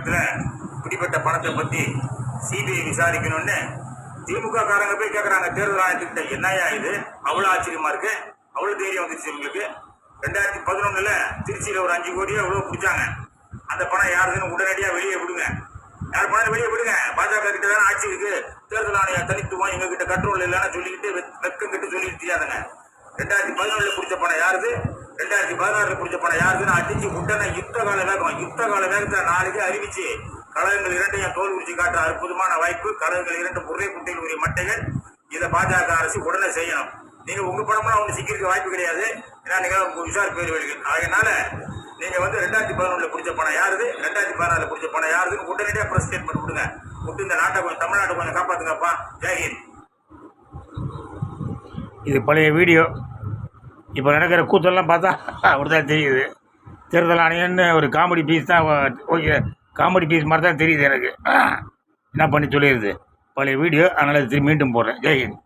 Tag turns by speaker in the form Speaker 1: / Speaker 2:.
Speaker 1: இதுல பிடிப்பட்ட பணத்தை பற்றி சிபிஐ விசாரிக்கணும்னு திமுக காரங்க போய் கேட்குறாங்க தேர்தல் ஆணையத்துக்கிட்ட என்னையா இது? அவ்வளோ ஆச்சரியமா இருக்கு. அவ்வளோ தைரியம் வந்துச்சு உங்களுக்கு ரெண்டாயிரத்தி பதினொன்றில் திருச்சியில் ஒரு அஞ்சு கோடியோ அவ்வளோ பிடிச்சாங்க அந்த பணம் யாருதுன்னு உடனடியாக வெளியே விடுங்க. யார் பணம் வெளியே விடுங்க? பாஜக கிட்ட தானே ஆட்சி இருக்கு. தேர்தல் ஆணையம் தனித்துவம் எங்ககிட்ட கண்ட்ரோல் இல்லைன்னு சொல்லிக்கிட்டு வெ- வெக்கம் கிட்ட சொல்லிட்டு தெரியாதுங்க. ரெண்டாயிரத்தி பதினொன்றில் பிடிச்ச பணம் யாருது? ரெண்டாயிரத்தி பதினாறுல பிடிச்ச பணம் யாருக்குன்னு அடிச்சு உடனே யுத்த கால வேகம் யுத்த கால வேகத்தை நாளைக்கு அறிவிச்சு கழகங்கள் இரண்டையும் தோல் உரிச்சு காட்டுற அற்புதமான வாய்ப்பு. கழகங்கள் இரண்டு முறை குட்டையில் உரிய மட்டைகள். இதை பாஜக அரசு உடனே செய்யணும். நீங்க உங்க பணம்லாம் ஒன்று சிக்கிருக்க வாய்ப்பு கிடையாது. ஏன்னா நீங்க உங்க விசாரி பேருவீர்கள் அதனால நீங்க வந்து ரெண்டாயிரத்தி பதினொன்றுல பிடிச்ச பணம் யாருது? ரெண்டாயிரத்தி பதினாறுல பிடிச்ச பணம் யாருதுன்னு உடனடியாக ப்ரெஸ் ஸ்டேட்மெண்ட் கொடுங்க. விட்டு இந்த நாட்டை கொஞ்சம் தமிழ்நாட்டை கொஞ்சம் காப்பாத்துங்கப்பா. ஜெயஹிந்த்
Speaker 2: இது பழைய வீடியோ. இப்போ நடக்கிற கூத்தெல்லாம் பார்த்தா அப்படி தான் தெரியுது. தேர்தல் ஆணையன்னு ஒரு காமெடி பீஸ் தான் ஓகே காமெடி பீஸ் மாதிரி தான் தெரியுது எனக்கு. என்ன பண்ணி சொல்லிடுது பழைய வீடியோ அதனால் திரும்பி மீண்டும் போடுறேன். ஜெய்ஹிந்த்